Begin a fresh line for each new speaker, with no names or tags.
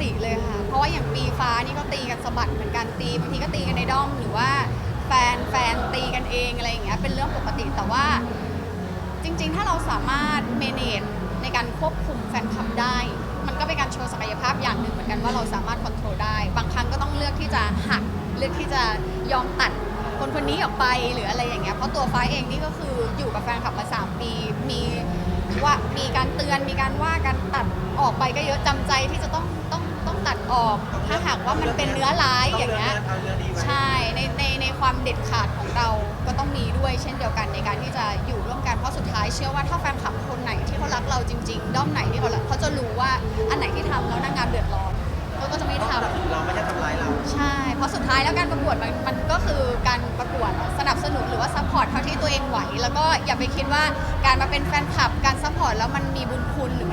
ติเลยค่ะ เพราะว่าอย่างปีฟ้านี่ก็ตีกันสะบัดเหมือนกันตีบางทีก็ตีกันในด้อมหรือว่าแฟนแฟนตีกันเองอะไรอย่างเงี้ยเป็นเรื่องปกติแต่ว่า จริง ๆ ถ้าเราสามารถเมเนจในการควบคุมแฟนคลับได้ มันก็เป็นการโชว์ศักยภาพอย่างหนึ่งเหมือนกันว่าเราสามารถควบคุมได้ บางครั้งก็ต้องเลือกที่จะหักเลือกที่จะยอมตัดคนคนนี้ออกไปหรืออะไรอย่างเงี้ยเพราะตัวฟ้าเองนี่ก็คืออยู่กับแฟนคลับมา3ปีมีว่ามีการเตือนมีการว่ากันตัดออกไปก็เยอะจำใจที่จะต้องต้อง องตัดออก ถ้าหากว่ามันเป็นเนื้อร้ายอย่างเงี้ย
เอาเรื่องดีไว้
ใช่ในในในความเด็ดขาดของเราก็ต้องมีด้วยเช่นเดียวกันในการที่จะอยู่ร่วมกันเพราะสุดท้ายเชื่อว่าถ้าแฟนคลับคนไหนที่เขารักเราจริงๆด้อมไหนที่เขารักเขาจะรู้ว่าอันไหนที่ทำแล้วนางงามเดือดร้อนเขาก็จะไม่
เพราะ
ทำ
สนับสนุนเราไม่ใช่ทำร้ายเรา
ใช่ เพราะสุดท้ายแล้วการประกวดมันมันก็คือการประกวดสนับสนุนหรือว่าซัพพอร์ตเท่าที่ตัวเองไหว แล้วก็อย่าไปคิดว่าการมาเป็นแฟนคลับ การซัพพอร์ตแล้วมันมีบุญคุณหรือ